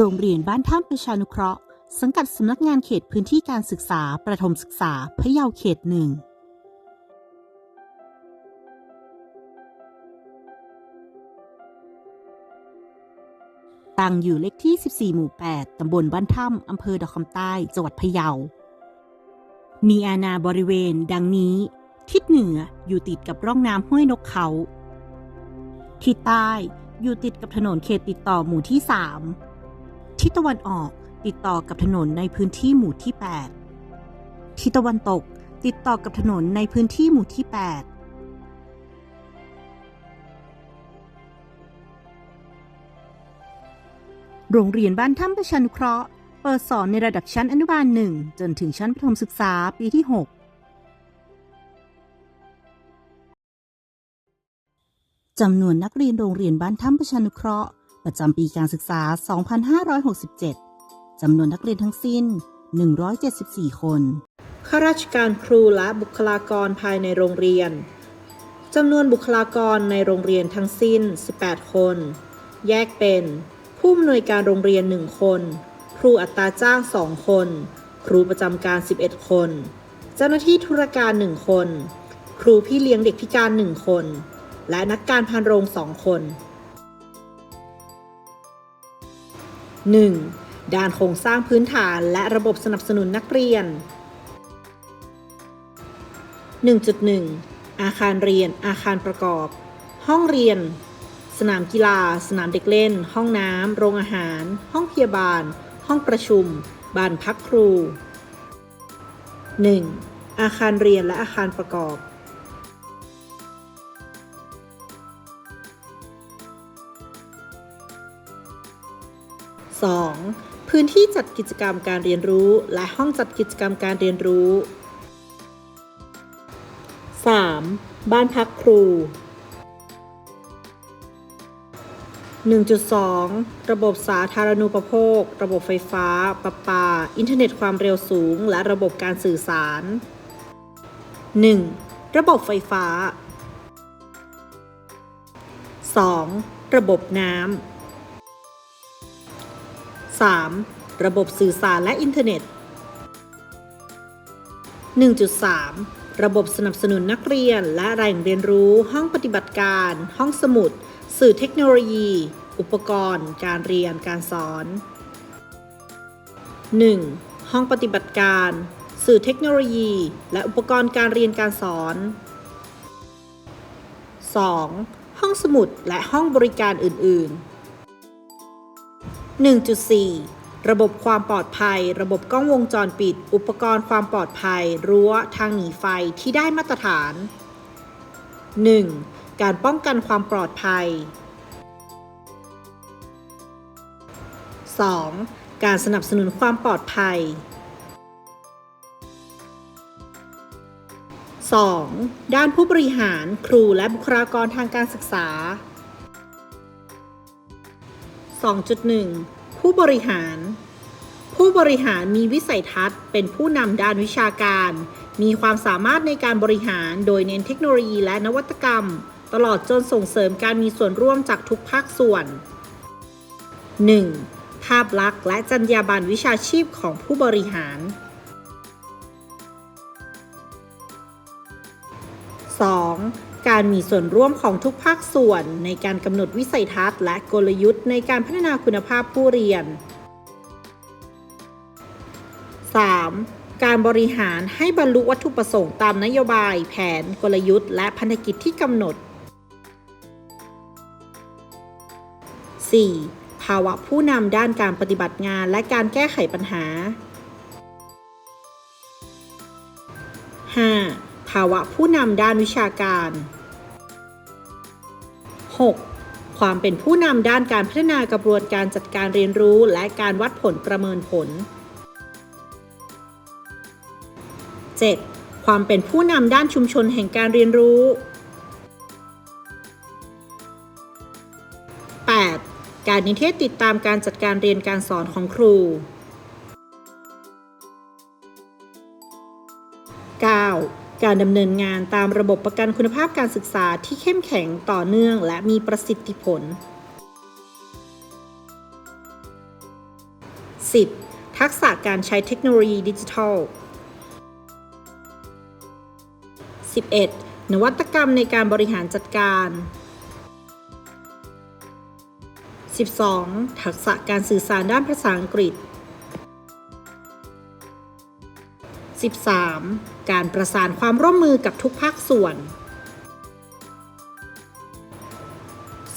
โรงเรียนบ้านถ้ำประชานุเคราะห์ สังกัดสำนักงานเขตพื้นที่การศึกษา ประถมศึกษาพะเยาเขตหนึ่งตั้งอยู่เลขที่ 14 หมู่ 8 ตำบลบ้านถ้ำอำเภอดอกคำใต้ จังหวัดพะเยา มีอาณาบริเวณดังนี้ ทิศเหนืออยู่ติดกับร่องน้ำห้วยนกเขา ทิศใต้อยู่ติดกับถนนเขตติดต่อหมู่ที่ 3 ทิศตะวันออกติดต่อกับถนนในพื้นที่หมู่ที่ 8 ทิศตะวันตกติดต่อกับถนนในพื้นที่หมู่ที่ 8โรงเรียนบ้านถ้ำประชานุเคราะห์ เปิดสอนในระดับชั้นอนุบาล1จนถึงชั้นประถมศึกษาปีที่ 6 จำนวนนักเรียนโรงเรียนบ้านถ้ำประชานุเคราะห์ ประจำปีการศึกษา 2567 จำนวนนักเรียนทั้งสิ้น 174 คน ข้าราชการครูและบุคลากรภายในโรงเรียน จำนวนบุคลากรในโรงเรียนทั้งสิ้น 18 คน แยกเป็น ผู้อำนวยการโรงเรียน 1 คน ครูอัตราจ้าง 2 คน ครูประจำการ 11 คน เจ้าหน้าที่ธุรการ 1 คน ครูพี่เลี้ยงเด็กพิการ 1 คน และนักการพานโรง 2 คน 1. ด้านโครงสร้างพื้นฐานและระบบสนับสนุนนักเรียน 1.1 อาคารเรียน อาคารประกอบ ห้องเรียน สนามกีฬา สนามเด็กเล่น ห้องน้ำ โรงอาหาร ห้องพยาบาล ห้องประชุม บ้านพักครู 1. อาคารเรียนและอาคารประกอบ 2. พื้นที่จัดกิจกรรมการเรียนรู้และห้องจัดกิจกรรมการเรียนรู้ 3. บ้านพักครู 1.2 ระบบสาธารณูปโภค ระบบไฟฟ้า ประปา อินเทอร์เน็ตความเร็วสูง และระบบการสื่อสาร 1. ระบบไฟฟ้า 2. ระบบน้ำ 3. ระบบสื่อสารและอินเทอร์เน็ต 1.3 ระบบสนับสนุนนักเรียนและแหล่งเรียนรู้ ห้องปฏิบัติการ ห้องสมุด สื่อเทคโนโลยี อุปกรณ์ การเรียนการสอน 1. ห้องปฏิบัติการ สื่อเทคโนโลยี และอุปกรณ์การเรียนการสอน 2. ห้องสมุดและห้องบริการอื่น ๆ 1.4 ระบบความปลอดภัย ระบบกล้องวงจรปิด อุปกรณ์ความปลอดภัย รั้ว ทางหนีไฟที่ได้มาตรฐาน 1. การป้องกันความปลอดภัย 2. การสนับสนุนความปลอดภัย 2. ด้านผู้บริหาร ครูและบุคลากรทางการศึกษา 2.1 ผู้บริหาร ผู้บริหารมีวิสัยทัศน์เป็นผู้นำด้านวิชาการ มีความสามารถในการบริหารโดยเน้นเทคโนโลยีและนวัตกรรม ตลอดจนส่งเสริมการมีส่วนร่วมจากทุกภาคส่วน 1. ภาพลักษณ์และจรรยาบรรณวิชาชีพของผู้บริหาร 2. การมีส่วนร่วมของทุกภาคส่วนในการกำหนดวิสัยทัศน์และกลยุทธ์ในการพัฒนาคุณภาพผู้เรียน 3. การบริหารให้บรรลุวัตถุประสงค์ตามนโยบาย แผน กลยุทธ์ และพันธกิจที่กำหนด 4. ภาวะผู้นำด้านการปฏิบัติงานและการแก้ไขปัญหา 5. ภาวะผู้นำด้านวิชาการ 6. ความเป็นผู้นำด้านการพัฒนากระบวนการจัดการเรียนรู้และการวัดผลประเมินผล 7. ความเป็นผู้นำด้านชุมชนแห่งการเรียนรู้ 8. การนิเทศติดตามการจัดการเรียนการสอนของครู การดำเนินงานตามระบบประกันคุณภาพการศึกษาที่เข้มแข็งต่อเนื่องและมีประสิทธิผล 10. ทักษะการใช้เทคโนโลยีดิจิทัล 11. นวัตกรรมในการบริหารจัดการ 12. ทักษะการสื่อสารด้านภาษาอังกฤษ 13. การประสานความร่วมมือกับทุกภาคส่วน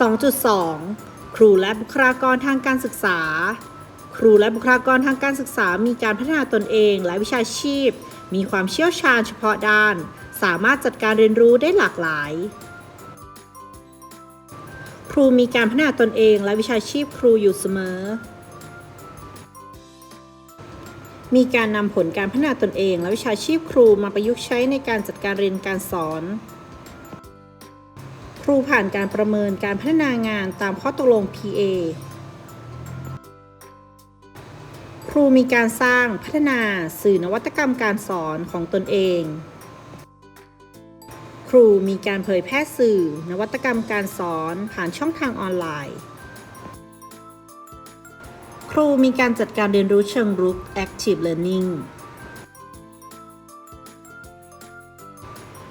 2.2 ครูและบุคลากรทางการศึกษา ครูและบุคลากรทางการศึกษามีการพัฒนาตนเองและวิชาชีพ มีความเชี่ยวชาญเฉพาะด้าน สามารถจัดการเรียนรู้ได้หลากหลาย ครูมีการพัฒนาตนเองและวิชาชีพครูอยู่เสมอ มีการนำผลการพัฒนาตนเอง และวิชาชีพครูมาประยุกต์ใช้ในการจัดการเรียนการสอน ครูผ่านการประเมินการพัฒนางานตามข้อตกลง PA ครูมีการสร้างพัฒนาสื่อนวัตกรรมการสอนของตนเอง ครูมีการเผยแพร่สื่อนวัตกรรมการสอนผ่านช่องทางออนไลน์ ครูมีการจัดการเรียนรู้เชิงรุก Active Learning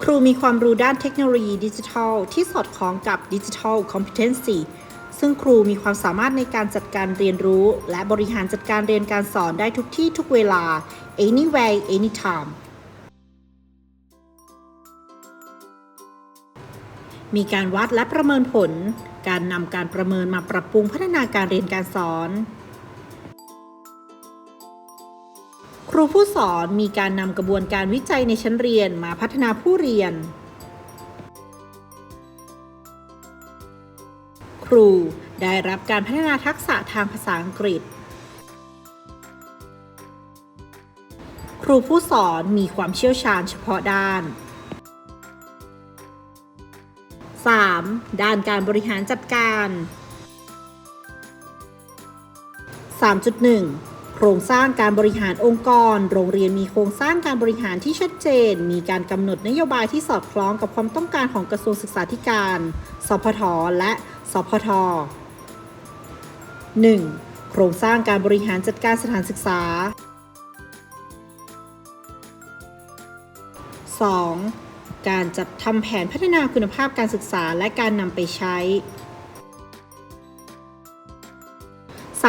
ครูมีความรู้ด้านเทคโนโลยีดิจิทัล ที่สอดคล้องกับ Digital Competency ซึ่งครูมีความสามารถในการจัดการเรียนรู้ และบริหารจัดการเรียนการสอนได้ทุกที่ทุกเวลา anywhere anytime มีการวัดและประเมินผล การนำการประเมินมาปรับปรุงพัฒนาการเรียนการสอน ครูผู้สอนมีการนำกระบวนการวิจัยในชั้นเรียนมาพัฒนาผู้เรียน ครูได้รับการพัฒนาทักษะทางภาษาอังกฤษ ครูผู้สอนมีความเชี่ยวชาญเฉพาะด้าน 3. ด้านการบริหารจัดการ 3.1 โครงสร้างการบริหารองค์กร โรงเรียนมีโครงสร้างการบริหารที่ชัดเจน มีการกำหนดนโยบายที่สอดคล้องกับความต้องการของกระทรวงศึกษาธิการ สพท และสพท 1. โครงสร้างการบริหารจัดการสถานศึกษา 2. การจัดทำแผนพัฒนาคุณภาพการศึกษาและการนำไปใช้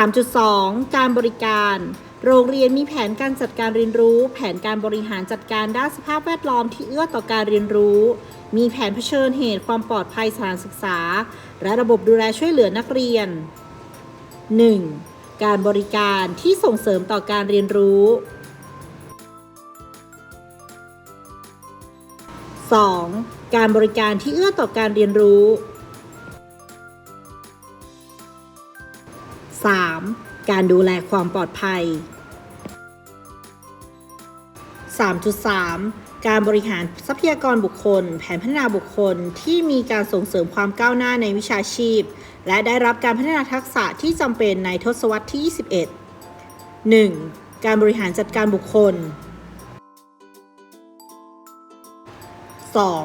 3.2 การบริการ โรงเรียนมีแผนการจัดการเรียนรู้ แผนการบริหารจัดการด้านสภาพแวดล้อมที่เอื้อต่อการเรียนรู้ มีแผนเผชิญเหตุความปลอดภัยสถานศึกษา และระบบดูแลช่วยเหลือนักเรียน 1. การบริการที่ส่งเสริมต่อการเรียนรู้ 2. การบริการที่เอื้อต่อการเรียนรู้ 3. การดูแลความปลอดภัย 3.3 การบริหารทรัพยากรบุคคล แผนพัฒนาบุคคลที่มีการส่งเสริมความก้าวหน้าในวิชาชีพ และได้รับการพัฒนาทักษะที่จำเป็นในทศวรรษที่ 21 1. การบริหารจัดการบุคคล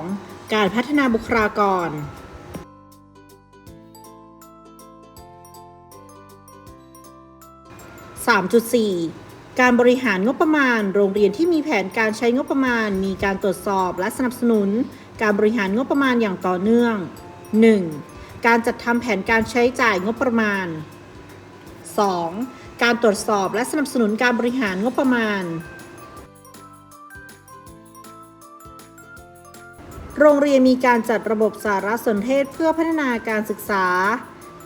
2. การพัฒนาบุคลากร 3.4 การบริหารงบประมาณ โรงเรียนที่มีแผนการใช้งบประมาณ มีการตรวจสอบและสนับสนุน การบริหารงบประมาณอย่างต่อเนื่อง 1. การจัดทำแผนการใช้จ่ายงบประมาณ 2. การตรวจสอบและสนับสนุนการบริหารงบประมาณ โรงเรียนมีการจัดระบบสารสนเทศเพื่อพัฒนาการศึกษา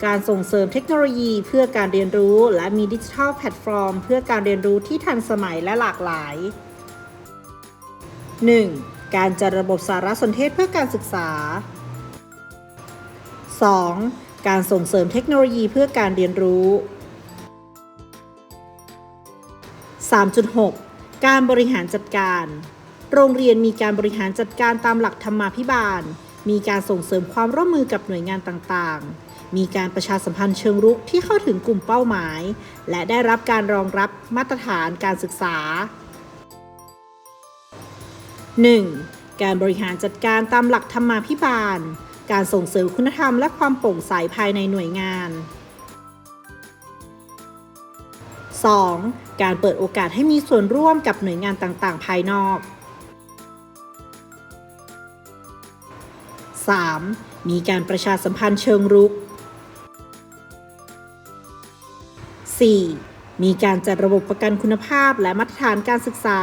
การส่งเสริมเทคโนโลยีเพื่อการเรียนรู้ และมีดิจิทัลแพลตฟอร์ม เพื่อการเรียนรู้ที่ทันสมัยและหลากหลาย 1. การจัดระบบสารสนเทศเพื่อการศึกษา 2. การส่งเสริมเทคโนโลยีเพื่อการเรียนรู้ 3.6 การบริหารจัดการ โรงเรียนมีการบริหารจัดการตามหลักธรรมาภิบาล มีการส่งเสริมความร่วมมือกับหน่วยงานต่างๆ มีการประชาสัมพันธ์เชิงรุกที่เข้าถึงกลุ่มเป้าหมาย และได้รับการรองรับมาตรฐานการศึกษา 1. การบริหารจัดการตามหลักธรรมาภิบาล การส่งเสริมคุณธรรมและความโปร่งใสภายในหน่วยงาน 2. การเปิดโอกาสให้มีส่วนร่วมกับหน่วยงานต่างๆ ภายนอก 3. มีการประชาสัมพันธ์เชิงรุก 4. มีการจัดระบบประกันคุณภาพและมาตรฐานการศึกษา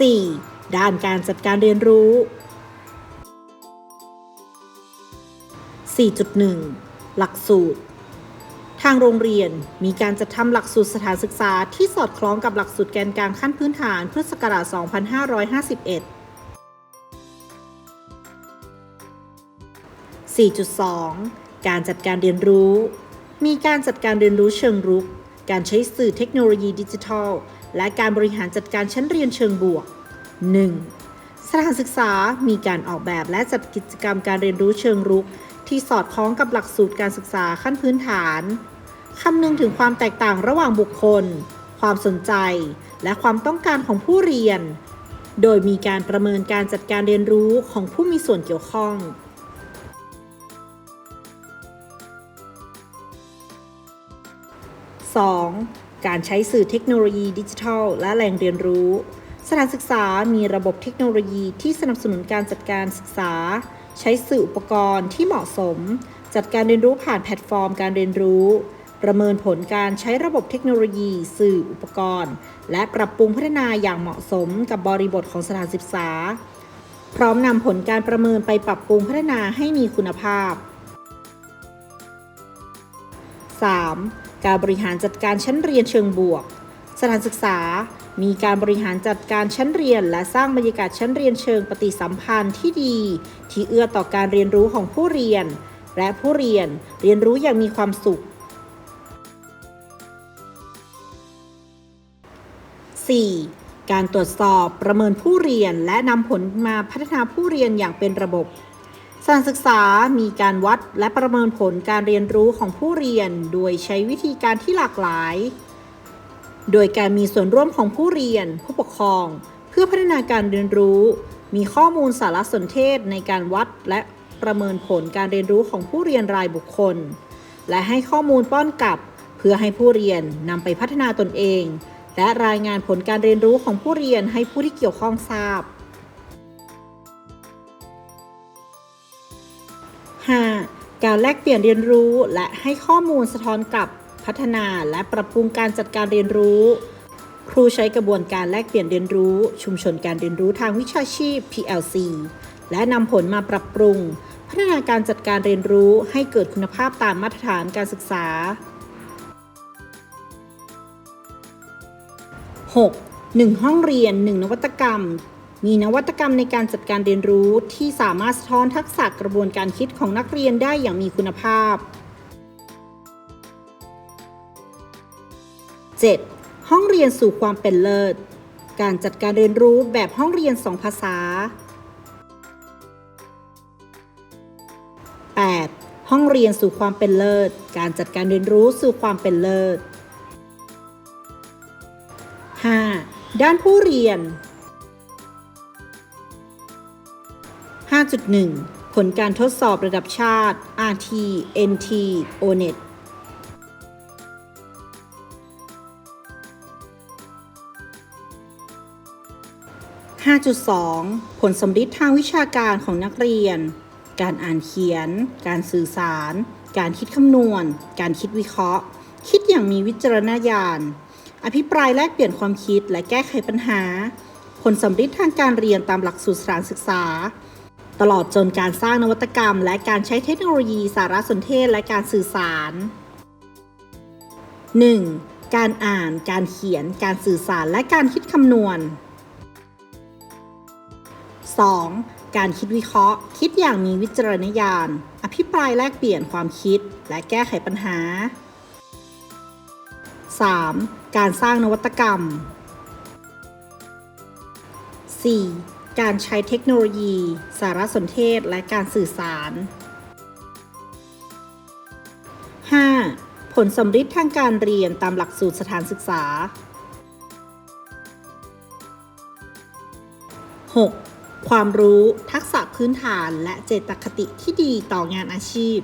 4. ด้านการจัดการเรียนรู้ 4.1 หลักสูตร ทางโรงเรียนมีการจัดทำหลักสูตรสถานศึกษาที่สอดคล้องกับหลักสูตรแกนกลางขั้นพื้นฐานพุทธศักราช 2551 4.2 การจัดการเรียนรู้ มีการจัดการเรียนรู้เชิงรุก การใช้สื่อเทคโนโลยีดิจิทัล และการบริหารจัดการชั้นเรียนเชิงบวก 1. สถานศึกษามีการออกแบบและจัดกิจกรรมการเรียนรู้เชิงรุก ที่สอดคล้องกับหลักสูตรการศึกษาขั้นพื้นฐานคำนึงถึงความแตกต่างระหว่างบุคคล ความสนใจ และความต้องการของผู้เรียน โดยมีการประเมินการจัดการเรียนรู้ของผู้มีส่วนเกี่ยวข้อง 2. การใช้สื่อเทคโนโลยีดิจิทัล และแหล่งเรียนรู้ สถานศึกษามีระบบเทคโนโลยีที่สนับสนุนการจัดการศึกษา ใช้สื่ออุปกรณ์ที่เหมาะสม จัดการเรียนรู้ผ่านแพลตฟอร์มการเรียนรู้ ประเมินผลการใช้ระบบเทคโนโลยี สื่ออุปกรณ์ และปรับปรุงพัฒนาอย่างเหมาะสมกับบริบทของสถานศึกษา พร้อมนำผลการประเมินไปปรับปรุงพัฒนาให้มีคุณภาพ 3. การบริหารจัดการชั้นเรียนเชิงบวก สถานศึกษา มีการบริหารจัดการชั้นเรียน และสร้างบรรยากาศชั้นเรียนเชิงปฏิสัมพันธ์ที่ดี ที่เอื้อต่อการเรียนรู้ของผู้เรียน และผู้เรียนเรียนรู้อย่างมีความสุข 4. การตรวจสอบประเมินผู้เรียนและนำผลมาพัฒนาผู้เรียนอย่างเป็นระบบ สถานศึกษามีการวัดและประเมินผลการเรียนรู้ของผู้เรียน โดยใช้วิธีการที่หลากหลาย โดยการมีส่วนร่วมของผู้เรียน ผู้ปกครอง เพื่อพัฒนาการเรียนรู้ มีข้อมูลสารสนเทศในการวัดและประเมินผลการเรียนรู้ของผู้เรียนรายบุคคล และให้ข้อมูลป้อนกลับ เพื่อให้ผู้เรียนนำไปพัฒนาตนเอง และรายงานผลการเรียนรู้ของผู้เรียนให้ผู้ที่เกี่ยวข้องทราบ 5. การแลกเปลี่ยนเรียนรู้และให้ข้อมูลสะท้อนกลับพัฒนาและปรับปรุงการจัดการเรียนรู้ ครูใช้กระบวนการแลกเปลี่ยนเรียนรู้ ชุมชนการเรียนรู้ทางวิชาชีพ PLC และนำผลมาปรับปรุง พัฒนาการจัดการเรียนรู้ให้เกิดคุณภาพตามมาตรฐานการศึกษา 6. 1 ห้องเรียน 1 นวัตกรรม มีนวัตกรรมในการจัดการเรียนรู้ที่สามารถสะท้อนทักษะกระบวนการคิดของนักเรียนได้อย่างมีคุณภาพ 7. ห้องเรียนสู่ความเป็นเลิศ การจัดการเรียนรู้แบบห้องเรียนสองภาษา 8. ห้องเรียนสู่ความเป็นเลิศ การจัดการเรียนรู้สู่ความเป็นเลิศ 5. ด้านผู้เรียน 5.1 ผลการทดสอบระดับชาติ RT NT ONET 5.2 ผลสมฤทธิ์ทางวิชาการของนักเรียน การอ่านเขียน การสื่อสาร การคิดคำนวณ การคิดวิเคราะห์ คิดอย่างมีวิจารณญาณ อภิปรายแลกเปลี่ยนความคิดและแก้ไขปัญหา ผลสำฤทธิ์ทางการเรียนตามหลักสูตรสานศึกษา ตลอดจนการสร้างนวัตกรรม และการใช้เทคโนโลยีสารสนเทศและการสื่อสาร 1. การอ่าน การเขียน การสื่อสารและการคิดคำนวณ 2. การคิดวิเคราะห์ คิดอย่างมีวิจารณญาณ อภิปรายแลกเปลี่ยนความคิด และแก้ไขปัญหา 3. การสร้างนวัตกรรม 4. การใช้เทคโนโลยี สารสนเทศ และการสื่อสาร 5. ผลสำฤทธิ์ทางการเรียนตามหลักสูตรสถานศึกษา 6. ความรู้ทักษะพื้นฐานและเจตคติที่ดีต่องานอาชีพ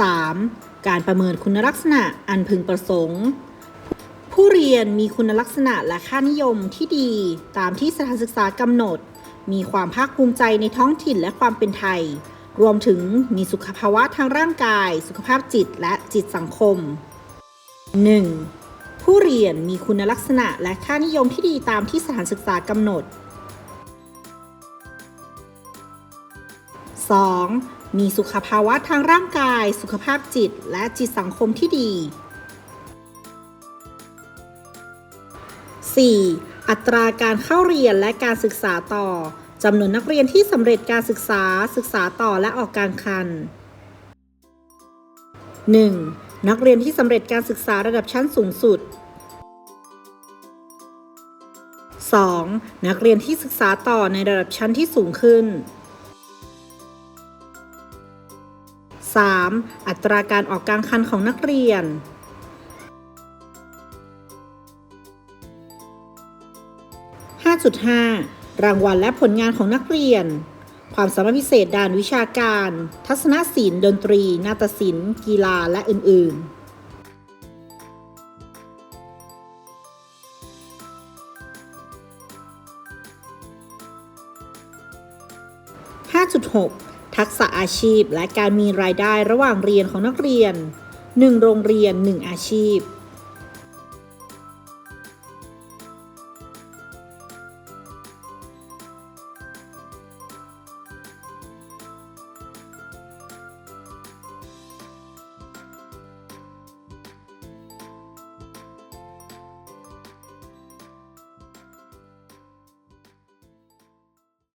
5.3 การประเมินคุณลักษณะอันพึงประสงค์ ผู้เรียนมีคุณลักษณะและค่านิยมที่ดีตามที่สถานศึกษากำหนด มีความภาคภูมิใจในท้องถิ่นและความเป็นไทย รวมถึงมีสุขภาวะทางร่างกาย สุขภาพจิตและจิตสังคม 1. ผู้เรียนมีคุณลักษณะและค่านิยมที่ดีตามที่สถานศึกษากำหนด 2. มีสุขภาวะทางร่างกาย สุขภาพจิต และจิตสังคมที่ดี 4. อัตราการเข้าเรียนและการศึกษาต่อจำนวนนักเรียนที่สำเร็จการศึกษาศึกษาต่อและออกการคัน 1. นักเรียนที่สำเร็จการศึกษาระดับชั้นสูงสุด 2. นักเรียนที่ศึกษาต่อในระดับชั้นที่สูงขึ้น 3. อัตราการออกกลางคันของนักเรียน 5. รางวัลและผลงานของนักเรียน ความสามารถพิเศษด้านวิชาการ ทัศนศิลป์ดนตรี นาฏศิลป์ กีฬาและอื่น ๆ5.6 ทักษะอาชีพและการมีรายได้ระหว่างเรียนของนักเรียน 1 โรงเรียน 1 อาชีพ